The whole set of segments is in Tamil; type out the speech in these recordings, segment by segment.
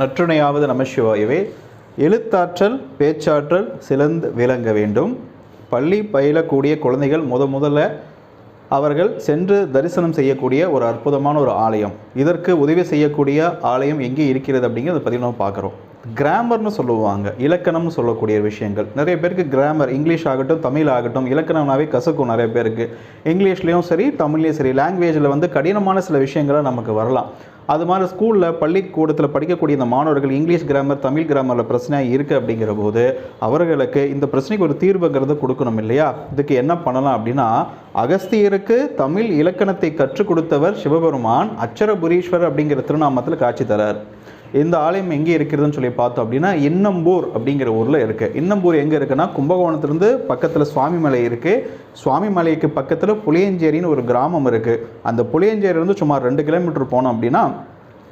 நற்றுணையாவது நமசிவாயவே எழுத்தாற்றல் பேச்சாற்றல் சிலந்து விளங்க வேண்டும். பள்ளி பயிலக்கூடிய குழந்தைகள் முத முதல்ல அவர்கள் சென்று தரிசனம் செய்யக்கூடிய ஒரு அற்புதமான ஒரு ஆலயம். இதற்கு உதவி செய்யக்கூடிய ஆலயம் எங்கே இருக்கிறது அப்படிங்கிறத பற்றி நம்ம பார்க்குறோம். கிராமர்னு சொல்லுவாங்க. இலக்கணம்னு சொல்லக்கூடிய விஷயங்கள். நிறைய பேருக்கு கிராமர் இங்கிலீஷ் ஆகட்டும் தமிழ் ஆகட்டும் இலக்கணம்னாவே கசக்கும் நிறைய பேருக்கு. இங்கிலீஷ்லேயும் சரி தமிழ்லேயும் சரி லாங்குவேஜில் வந்து கடினமான சில விஷயங்களை நமக்கு வரலாம். அது மாதிரி ஸ்கூலில் பள்ளிக்கூடத்தில் படிக்கக்கூடிய இந்த மாணவர்கள் இங்கிலீஷ் கிராமர் தமிழ் கிராமரில் பிரச்சனையாக இருக்குது அப்படிங்கிற போது அவர்களுக்கு இந்த பிரச்சனைக்கு ஒரு தீர்வுங்கிறது கொடுக்கணும் இல்லையா? இதுக்கு என்ன பண்ணலாம் அப்படின்னா அகஸ்தியருக்கு தமிழ் இலக்கணத்தை கற்றுக் கொடுத்தவர் சிவபெருமான் அச்சரபுரீஸ்வரர் அப்படிங்கிற திருநாமத்தில் காட்சி தரார். இந்த ஆலயம் எங்கே இருக்கிறதுன்னு சொல்லி பார்த்தோம் அப்படின்னா இன்னம்பூர் அப்படிங்கிற ஊரில் இருக்குது இன்னம்பூர் எங்கே இருக்குன்னா கும்பகோணத்துலேருந்து பக்கத்தில் சுவாமி மலை இருக்குது சுவாமி மலைக்கு பக்கத்தில் புளியஞ்சேரின்னு ஒரு கிராமம் இருக்குது அந்த புளியஞ்சேரியிலேருந்து சுமார் ரெண்டு கிலோமீட்டர் போனோம் அப்படின்னா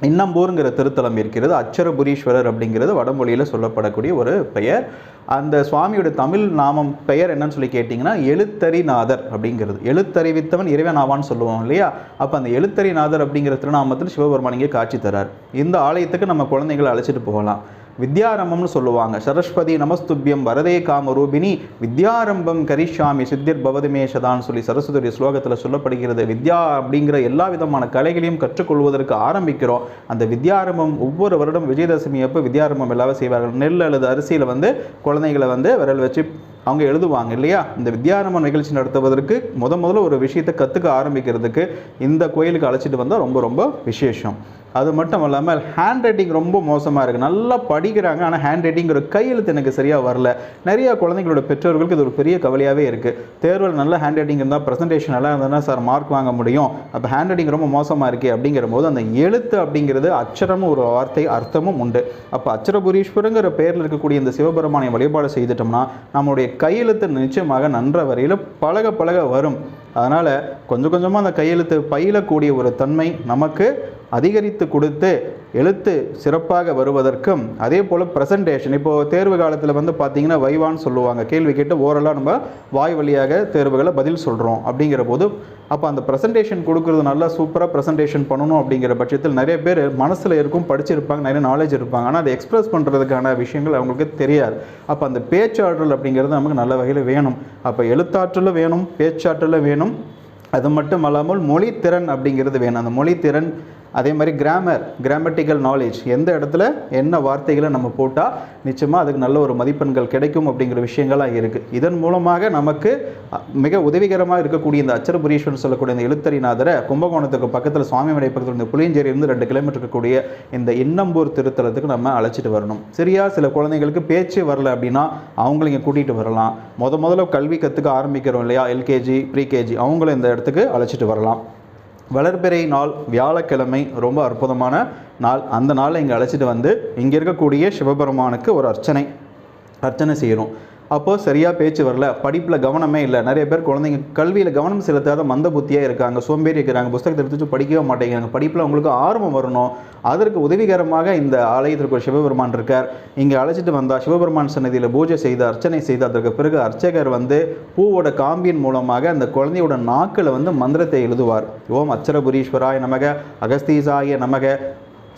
இன்னம்பூருங்கிற திருத்தலம் இருக்கிறது அச்சரபுரீஸ்வரர் அப்படிங்கிறது வடமொழியில் சொல்லப்படக்கூடிய ஒரு பெயர். அந்த சுவாமியோட தமிழ் நாமம் பெயர் என்னன்னு சொல்லி கேட்டிங்கன்னா எழுத்தறிநாதர் அப்படிங்கிறது. எழுத்தறிவித்தவன் இறைவன் ஆவான்னு சொல்லுவோம் இல்லையா? அப்போ அந்த எழுத்தறிநாதர் அப்படிங்கிற திருநாமத்தில் சிவபெருமான் இங்கே காட்சி தரார். இந்த ஆலயத்துக்கு நம்ம குழந்தைங்களை அழைச்சிட்டு போகலாம். வித்யாரம்பம்னு சொல்லுவாங்க. சரஸ்வதி நமஸ்துபியம் வரதே காமரூபிணி வித்யாரம்பம் கரிஷாமி சித்திர் பவதிமேஷதான் சொல்லி சரஸ்வதியுடைய ஸ்லோகத்தில் சொல்லப்படுகிறது. வித்யா அப்படிங்கிற எல்லா விதமான கலைகளையும் கற்றுக்கொள்வதற்கு ஆரம்பிக்கிறோம். அந்த வித்யாரம்பம் ஒவ்வொரு வருடம் விஜயதசமி அப்போ வித்யாரம்பம் எல்லாமே செய்வார்கள். நெல் அல்லது அரிசியில் வந்து குழந்தைகளை வந்து விரல் வச்சு அவங்க எழுதுவாங்க இல்லையா? இந்த வித்யாரம்ப நிகழ்ச்சி நடத்துவதற்கு முத முதல்ல ஒரு விஷயத்தை கற்றுக்க ஆரம்பிக்கிறதுக்கு இந்த கோயிலுக்கு அழைச்சிட்டு வந்தால் ரொம்ப ரொம்ப விசேஷம். அது மட்டும் இல்லாமல் ஹேண்ட் ரைட்டிங் ரொம்ப மோசமாக இருக்குது நல்லா படிக்கிறாங்க ஆனால் ஹேண்ட் ரைட்டிங்கிற கையெழுத்து எனக்கு சரியாக வரல. நிறைய குழந்தைங்களோட பெற்றோர்களுக்கு இது ஒரு பெரிய கவலையாகவே இருக்குது தேர்வில் நல்ல ஹேண்ட் ரைட்டிங் இருந்தால் ப்ரெசன்டேஷன் எல்லாம் இருந்தால் சார் மார்க் வாங்க முடியும். அப்போ ஹேண்ட் ரைட்டிங் ரொம்ப மோசமாக இருக்கே அப்படிங்கிற போது அந்த எழுத்து அப்படிங்கிறது அச்சரமும் ஒரு வார்த்தை அர்த்தமும் உண்டு. அப்போ அச்சரபுரீஸ்வரங்கிற பேரில் இருக்கக்கூடிய இந்த சிவபெருமானை வழிபாடு செய்துட்டோம்னா நம்மளுடைய கையெழுத்து நிச்சயமாக நன்ற வரையில் பழக பழக வரும். அதனால் கொஞ்சம் கொஞ்சமாக அந்த கையெழுத்து பயிலக்கூடிய ஒரு தன்மை நமக்கு அதிகரித்து கொடுத்து எழுத்து சிறப்பாக வருவதற்கும் அதே போல் ப்ரெசன்டேஷன் இப்போது தேர்வு காலத்தில் வந்து பார்த்திங்கன்னா வைவான்னு சொல்லுவாங்க. கேள்வி கேட்டு ஓரலாக நம்ம வாய் வழியாக தேர்வுகளை பதில் சொல்கிறோம் அப்படிங்கிற போது அப்போ அந்த ப்ரெசன்டேஷன் கொடுக்குறது நல்லா சூப்பராக ப்ரெசன்டேஷன் பண்ணணும் அப்படிங்கிற பட்சத்தில் நிறைய பேர் மனசில் இருக்கும் படிச்சிருப்பாங்க நிறைய நாலேஜ் இருப்பாங்க. ஆனால் அதை எக்ஸ்பிரஸ் பண்ணுறதுக்கான விஷயங்கள் அவங்களுக்கு தெரியாது. அப்போ அந்த பேச்சாற்றல் அப்படிங்கிறது நமக்கு நல்ல வகையில் வேணும். அப்போ எழுத்தாற்றலும் வேணும் பேச்சாற்றலும் வேணும். அது மட்டும் அல்லாமல் மொழித்திறன் அப்படிங்கிறது வேணும். அந்த மொழித்திறன் அதே மாதிரி கிராமர் கிராமட்டிக்கல் நாலேஜ் எந்த இடத்துல என்ன வார்த்தைகளை நம்ம போட்டால் நிச்சயமாக அதுக்கு நல்ல ஒரு மதிப்பெண்கள் கிடைக்கும் அப்படிங்கிற விஷயங்களாக இருக்குது இதன் மூலமாக நமக்கு மிக உதவிகரமாக இருக்கக்கூடிய இந்த அச்சரபுரீஸ்வரன் சொல்லக்கூடிய இந்த எழுத்தறிநாதரை கும்பகோணத்துக்கு பக்கத்தில் சுவாமிமலை பக்கத்தில் இந்த புளியஞ்சேரியிலிருந்து ரெண்டு கிலோமீட்டர் இருக்கக்கூடிய இந்த இன்னம்பூர் திருத்தலத்துக்கு நம்ம அழைச்சிட்டு வரணும். சரியா? சில குழந்தைங்களுக்கு பேச்சு வரல அப்படின்னா அவங்கள இங்கே கூட்டிகிட்டு வரலாம். முத முதல்ல கல்வி கற்றுக்க ஆரம்பிக்கிறோம் இல்லையா? எல்கேஜி ப்ரீகேஜி அவங்களும் இந்த இடத்துக்கு அழைச்சிட்டு வரலாம். வளர்பிறை நாள் வியாழக்கிழமை ரொம்ப அற்புதமான நாள். அந்த நாளை இங்கே அழைச்சிட்டு வந்து இங்கே இருக்கக்கூடிய சிவபெருமானுக்கு ஒரு அர்ச்சனை அர்ச்சனை செய்கிறோம் அப்போது சரியாக பேச்சு வரல. படிப்பில் கவனமே இல்லை. நிறைய பேர் குழந்தைங்க கல்வியில் கவனம் செலுத்தாத மந்த புத்தியாக இருக்காங்க. சோம்பேறி இருக்கிறாங்க. புஸ்தகத்தை எடுத்து வச்சு படிக்கவே மாட்டேங்கிறாங்க. படிப்பில் அவங்களுக்கு ஆர்வம் வரணும். அதற்கு உதவிகரமாக இந்த ஆலயத்திற்கு ஒரு சிவபெருமான் இருக்கார். இங்கே அழைச்சிட்டு வந்தால் சிவபெருமான் சன்னதியில் பூஜை செய்து அர்ச்சனை செய்து அதற்கு பிறகு அர்ச்சகர் வந்து பூவோட காம்பியின் மூலமாக அந்த குழந்தையோட நாக்கில் வந்து மந்திரத்தை எழுதுவார். ஓம் அச்சரபுரீஸ்வராய நமக அகஸ்தீசாய நமக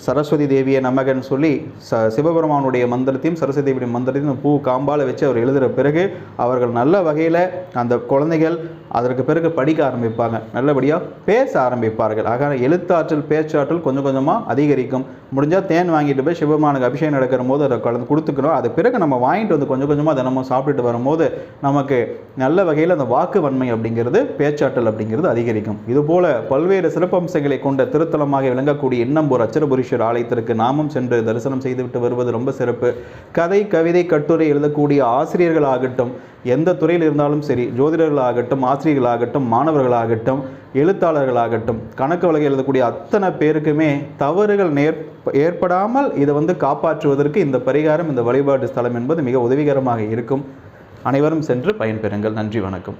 சரஸ்வதி தேவியை நமகன்னு சொல்லி ச சிவபெருமானுடைய மந்திரத்தையும் சரஸ்வதி தேவியுடைய மந்திரத்தையும் பூ காம்பால வச்சு அவர் எழுதுகிற பிறகு அவர்கள் நல்ல வகையில் அந்த குழந்தைகள் அதற்கு பிறகு படிக்க ஆரம்பிப்பாங்க. நல்லபடியாக பேச ஆரம்பிப்பார்கள். ஆக எழுத்தாற்றல் பேச்சாற்றல் கொஞ்சம் கொஞ்சமாக அதிகரிக்கும். முடிஞ்சால் தேன் வாங்கிட்டு போய் சிவபெருமானுக்கு அபிஷேகம் நடக்கிற போது அதை கலந்து கொடுத்துக்கணும் அது பிறகு நம்ம வாங்கிட்டு வந்து கொஞ்சம் கொஞ்சமாக தினமும் சாப்பிட்டுட்டு வரும்போது நமக்கு நல்ல வகையில் அந்த வாக்கு வன்மை அப்படிங்கிறது பேச்சாற்றல் அப்படிங்கிறது அதிகரிக்கும். இதுபோல பல்வேறு சிறப்பம்சங்களை கொண்ட திருத்தலமாக விளங்கக்கூடிய இன்னம்பூர் அச்சரபுரீஸ்வர் ஆலயத்திற்கு நாமும் சென்று தரிசனம் செய்துவிட்டு வருவது ரொம்ப சிறப்பு. கதை கவிதை கட்டுரை எழுதக்கூடிய ஆசிரியர்கள் ஆகட்டும் எந்த துறையில் இருந்தாலும் சரி ஜோதிடர்களாகட்டும் ஆசிரியர்களாகட்டும் மாணவர்களாகட்டும் எழுத்தாளர்களாகட்டும் கணக்கு வழக்கு எழுதக்கூடிய அத்தனை பேருக்குமே தவறுகள் நேர் ஏற்படாமல் இதை வந்து காப்பாற்றுவதற்கு இந்த பரிகாரம் இந்த வழிபாட்டு ஸ்தலம் என்பது மிக உதவிகரமாக இருக்கும். அனைவரும் சென்று பயன்பெறுங்கள். நன்றி வணக்கம்.